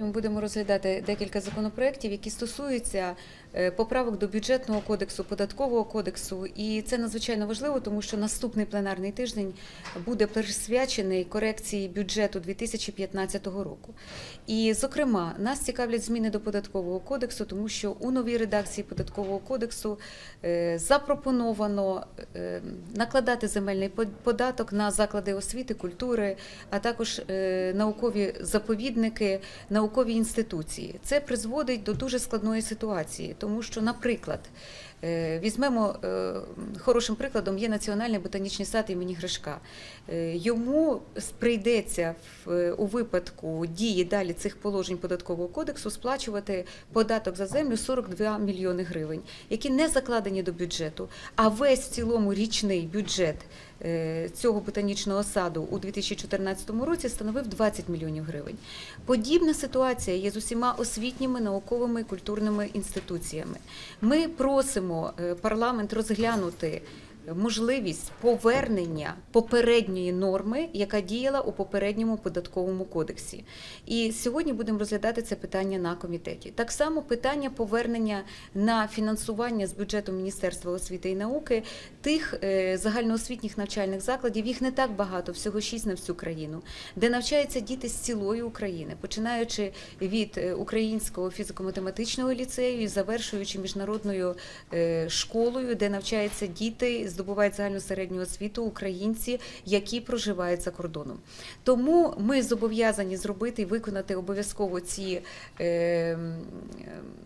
Ми будемо розглядати декілька законопроєктів, які стосуються е, поправок до бюджетного кодексу, податкового кодексу. І це надзвичайно важливо, тому що наступний пленарний тиждень буде присвячений корекції бюджету 2015 року. І, зокрема, нас цікавлять зміни до податкового кодексу, тому що у новій редакції податкового кодексу е, запропоновано е, накладати земельний податок на заклади освіти, культури, а також наукові заповідники, наукові інституції. Це призводить до дуже складної ситуації, тому що, наприклад, е, візьмемо е, хорошим прикладом є Національний ботанічний сад імені Гришка. Е, Йому прийдеться у випадку дії далі цих положень податкового кодексу сплачувати податок за землю 42 мільйони гривень, які не закладені до бюджету. А весь в цілому річний бюджет цього ботанічного саду у 2014 році становив 20 мільйонів гривень. Подібна ситуація є з усіма освітніми, науковими і культурними інституціями. Ми просимо е, парламент розглянути можливість повернення попередньої норми, яка діяла у попередньому податковому кодексі. І сьогодні будемо розглядати це питання на комітеті. Так само питання повернення на фінансування з бюджету Міністерства освіти і науки тих е, загальноосвітніх навчальних закладів. Їх не так багато, всього шість на всю країну, де навчаються діти з цілої України, починаючи від е, українського фізико-математичного ліцею і завершуючи міжнародною е, школою, де навчаються діти, здобувають загальну середню освіту українці, які проживають за кордоном. Тому ми зобов'язані зробити і виконати обов'язково ці е, е,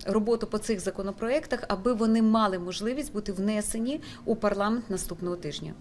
роботу по цих законопроектах, аби вони мали можливість бути внесені у парламент наступного тижня.